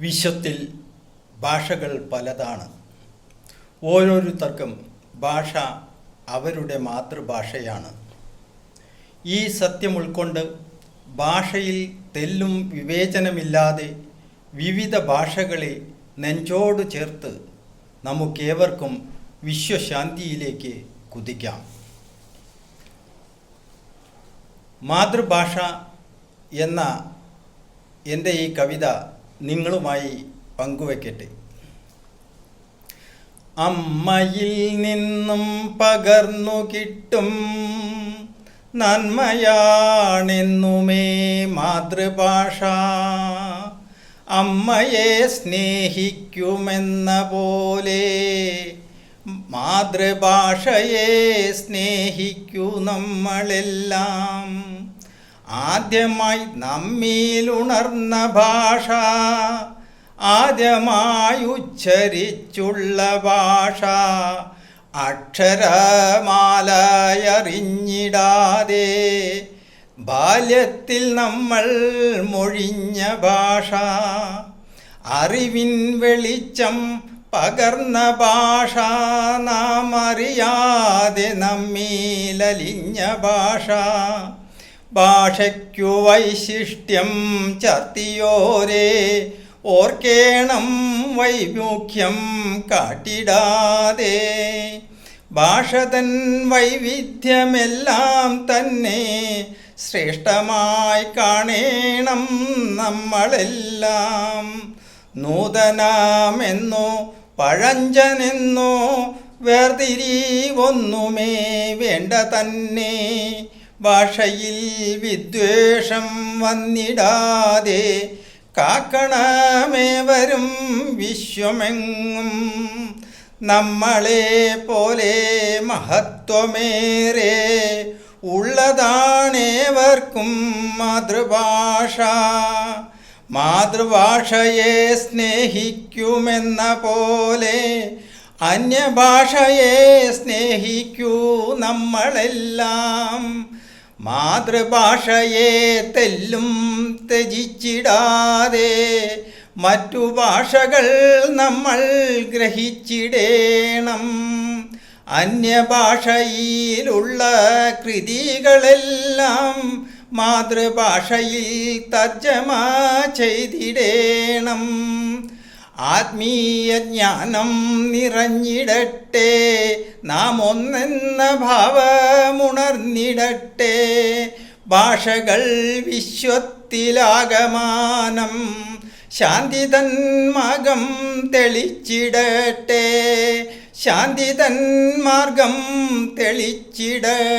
വിശ്വത്തിൽ ഭാഷകൾ പലതാണ്. ഓരോരുത്തർക്കും ഭാഷ അവരുടെ മാതൃഭാഷയാണ്. ഈ സത്യം ഉൾക്കൊണ്ട് ഭാഷയിൽ തെല്ലും വിവേചനമില്ലാതെ വിവിധ ഭാഷകളെ നെഞ്ചോട് ചേർത്ത് നമുക്കേവർക്കും വിശ്വശാന്തിയിലേക്ക് കുതിക്കാം. മാതൃഭാഷ എന്ന എന്റെ ഈ കവിത നിങ്ങളുമായി പങ്കുവെക്കട്ടെ. അമ്മയിൽ നിന്നും പകർന്നു കിട്ടും നന്മയാണെന്നുമേ മാതൃഭാഷ. അമ്മയെ സ്നേഹിക്കുമെന്ന പോലെ മാതൃഭാഷയെ സ്നേഹിക്കൂ നമ്മളെല്ലാം. ആദ്യമായി നമ്മിലുണർന്ന ഭാഷ ആദ്യമായി ഉച്ചരിച്ചുള്ള ഭാഷ അക്ഷരമാലയറിഞ്ഞിടാതെ ബാല്യത്തിൽ നമ്മൾ മൊഴിഞ്ഞ ഭാഷ അറിവിൻ വെളിച്ചം പകർന്ന ഭാഷ നാം അറിയാതെ നമ്മിലലിഞ്ഞ ഭാഷ ഭാഷയ്ക്കു വൈശിഷ്ട്യം ചർത്തിയോരേ ഓർക്കേണം വൈമുഖ്യം കാട്ടിടാതെ. ഭാഷതൻ വൈവിധ്യമെല്ലാം തന്നെ ശ്രേഷ്ഠമായി കാണേണം നമ്മളെല്ലാം. നൂതനമെന്നോ പഴഞ്ചനെന്നോ വേർതിരിവൊന്നുമേ വേണ്ട തന്നെ. ഭാഷയിൽ വിദ്വേഷം വന്നിടാതെ കാക്കണമേവരും വിശ്വമെങ്ങും. നമ്മളെ പോലെ മഹത്വമേറെ ഉള്ളതാണേവർക്കും മാതൃഭാഷ. മാതൃഭാഷയെ സ്നേഹിക്കുമെന്ന പോലെ അന്യഭാഷയെ സ്നേഹിക്കൂ നമ്മളെല്ലാം. മാതൃഭാഷയെ തെല്ലും ത്യജിച്ചിടാതെ മറ്റു ഭാഷകൾ നമ്മൾ ഗ്രഹിച്ചിടേണം. അന്യഭാഷയിലുള്ള കൃതികളെല്ലാം മാതൃഭാഷയിൽ തർജമ ചെയ്തിടേണം. ആത്മീയ ജ്ഞാനം നിറഞ്ഞിടട്ടെ. നാം ഒന്നെന്ന ഭാവമുണർന്നിടട്ടെ. ഭാഷകൾ വിശ്വത്തിലാകമാനം ശാന്തി തന്മാർഗം തെളിച്ചിടട്ടെ. ശാന്തി തന്മാർഗം തെളിച്ചിടട്ടെ.